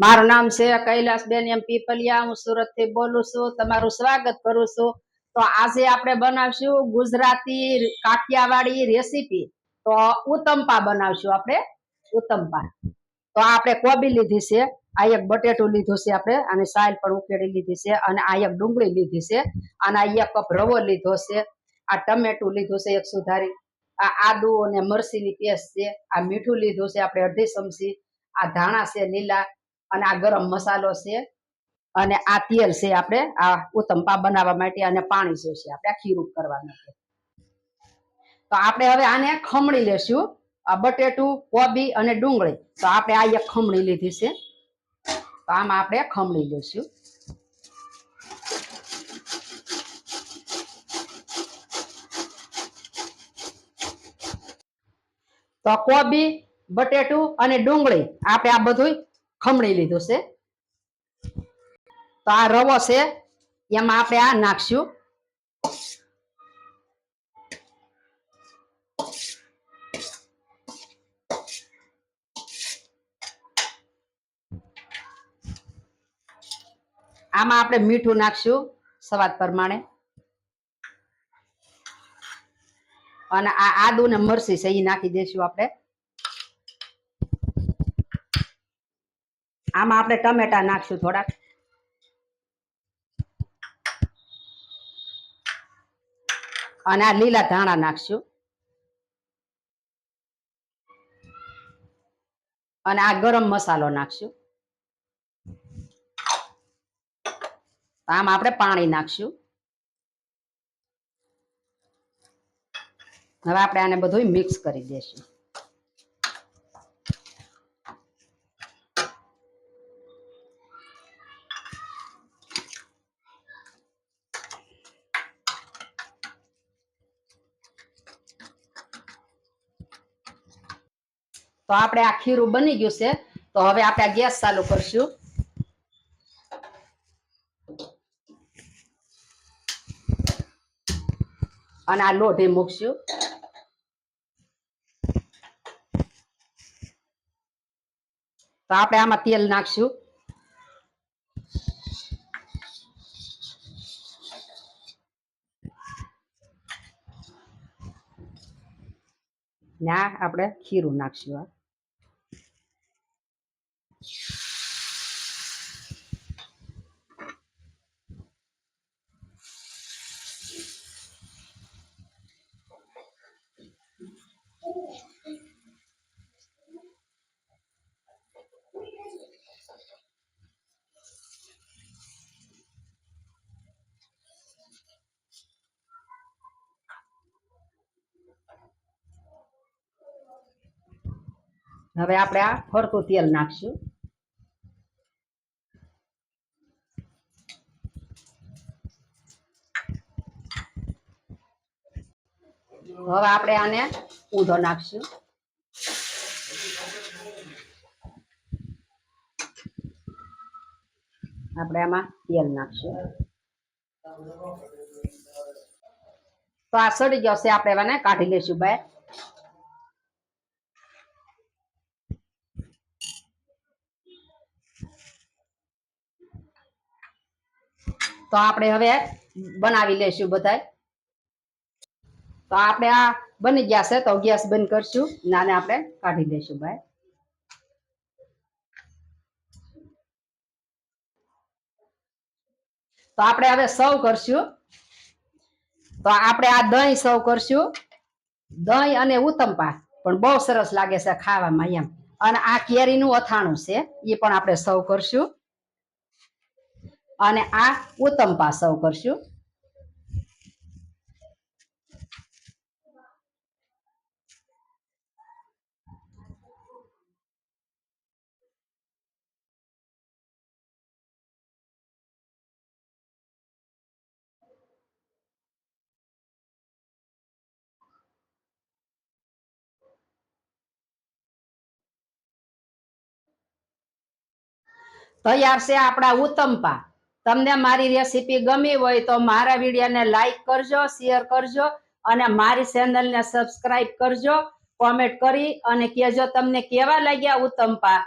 મારું નામ છે કૈલાસબેન એમ પીપલિયા. હું સુરતથી બોલું છું. તમારું સ્વાગત કરું છું. તો આજે આપણે બનાવશું ગુજરાતી કાઠિયાવાડી રેસીપી. તો ઉત્તમપા બનાવશું આપણે. ઉત્તમપા તો આપણે કોબી લીધી છે. આ એક બટેટું લીધું છે આપણે. અને સાલ પણ ઉકેડી લીધી છે. અને આ એક ડુંગળી લીધી છે. અને આ એક કપ રવો લીધો છે. આ ટમેટું લીધું છે એક સુધારી. આ આદુ અને મરસીની પેસ્ટ છે. આ મીઠું લીધું છે આપણે અડધી ચમચી. આ ધાણા છે લીલા. અને આ ગરમ મસાલો છે અને આ તેલ છે આપણે આ ઉત્તમપા બનાવવા માટે અને પાણી જોશે આપણે આ ખીરું કરવા માટે. તો આપણે હવે આને ખમણી લેશું. આ બટેટું, કોબી અને ડુંગળી. તો આપણે આ એક ખમણી લીધી છે. તો આમાં આપણે ખમણી લેશું. તો કોબી, બટેટું અને ડુંગળી. આપણે આ બધું ખમણી લીધું છે. તો આ રવો છે, એમાં આપણે આ નાખશું. આમાં આપણે મીઠું નાખશું સ્વાદ પ્રમાણે. અને આ આદુ ને મરસી છે એ નાખી દઈશું આપણે. આમાં આપણે ટમેટા નાખશું થોડાક. અને આ લીલા ધાણા નાખશું. અને આ ગરમ મસાલો નાખશું. આમાં આપણે પાણી નાખશું. હવે આપણે આને બધું મિક્સ કરી દઈશું તો આપણે આ ખીરું બની ગયું છે. તો હવે આપણે આ ગેસ ચાલુ કરશું. અને આ લોઢે મૂકશું. તો આપણે આમાં તેલ નાખશું. ના આપણે ખીરું નાખશું આ. હવે આપણે આ ફરતું તેલ નાખશું. હવે આપણે આને ઊંધો નાખશું. આપણે આમાં તેલ નાખશું. તો આ સડી ગયો છે આપણે એને કાઢી લઈશું બહાર તો આપણે હવે બનાવી લેશું બધા તો આપણે આ બની ગયા છે, તો ગેસ બંધ કરશું, નાને આપણે કાઢી લેશું ભાઈ. તો આપણે હવે સર્વ કરશું. તો આપણે આ દહીં સર્વ કરશું. દહીં અને ઉત્તમપા પણ બહુ સરસ લાગે છે ખાવામાં એમ. અને આ કેરીનું અથાણું છે, એ પણ આપણે સર્વ કરશું. અને આ ઉત્તમપા સર્વ કરશું. તૈયાર છે આપણા ઉત્તમપા તમને મારી રેસીપી ગમી હોય તો મારા વિડીયોને લાઈક કરજો શેર કરજો અને મારી ચેનલને સબસ્ક્રાઇબ કરજો કોમેન્ટ કરી અને કહેજો તમને કેવા લાગ્યા ઉત્તમપા